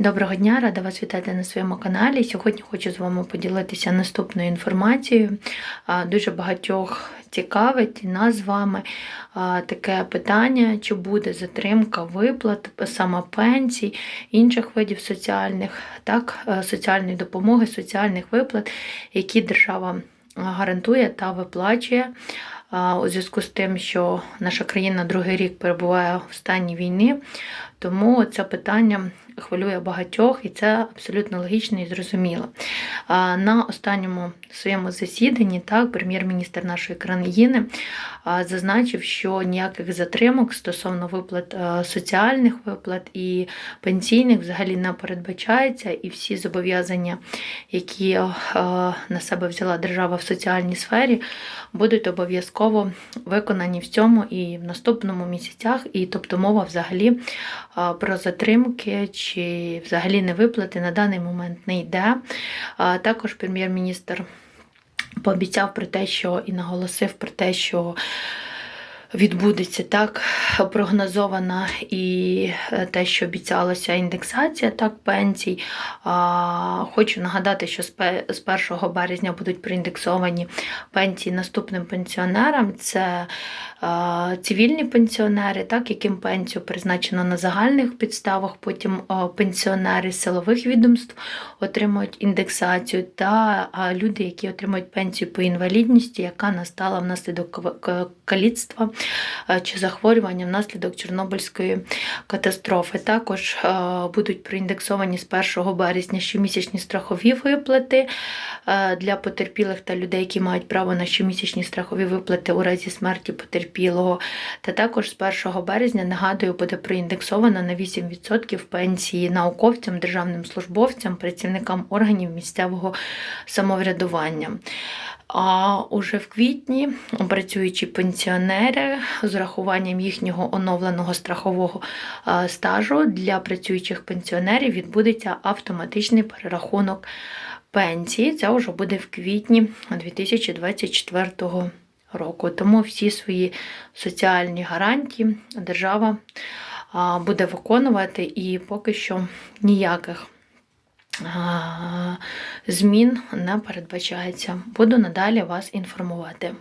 Доброго дня, рада вас вітати на своєму каналі. Сьогодні хочу з вами поділитися наступною інформацією. Дуже багатьох цікавить нас з вами таке питання, чи буде затримка виплат саме пенсій, інших видів соціальних, так, е, соціальної допомоги, соціальних виплат, які держава гарантує та виплачує. У зв'язку з тим, що наша країна другий рік перебуває в стані війни, тому це питання хвилює багатьох, і це абсолютно логічно і зрозуміло. На останньому своєму засіданні так, прем'єр-міністр нашої країни зазначив, що ніяких затримок стосовно виплат соціальних виплат і пенсійних взагалі не передбачається, і всі зобов'язання, які на себе взяла держава в соціальній сфері, будуть обов'язково виконані в цьому і в наступному місяцях. І тобто мова взагалі про затримки чи взагалі не виплати на даний момент не йде. Також прем'єр-міністр пообіцяв про те, що і наголосив про те, що відбудеться так прогнозована і е, те, що обіцялося індексація так пенсій. Хочу нагадати, що з 1 березня будуть проіндексовані пенсії наступним пенсіонерам. Це цивільні пенсіонери, так, яким пенсію призначено на загальних підставах, потім пенсіонери силових відомств отримують індексацію, та люди, які отримують пенсію по інвалідності, яка настала внаслідок каліцтва е, чи захворювання внаслідок Чорнобильської катастрофи. Також е, будуть проіндексовані з 1 березня щомісячні страхові виплати е, для потерпілих та людей, які мають право на щомісячні страхові виплати у разі смерті потерпілого. Та також з 1 березня, нагадую, буде проіндексовано на 8% пенсії науковцям, державним службовцям, працівникам органів місцевого самоврядування. А уже в квітні працюючі пенсіонери з урахуванням їхнього оновленого страхового е, стажу для працюючих пенсіонерів відбудеться автоматичний перерахунок пенсії. Це вже буде в квітні 2024 року. Тому всі свої соціальні гарантії держава буде виконувати і поки що ніяких змін не передбачається. Буду надалі вас інформувати.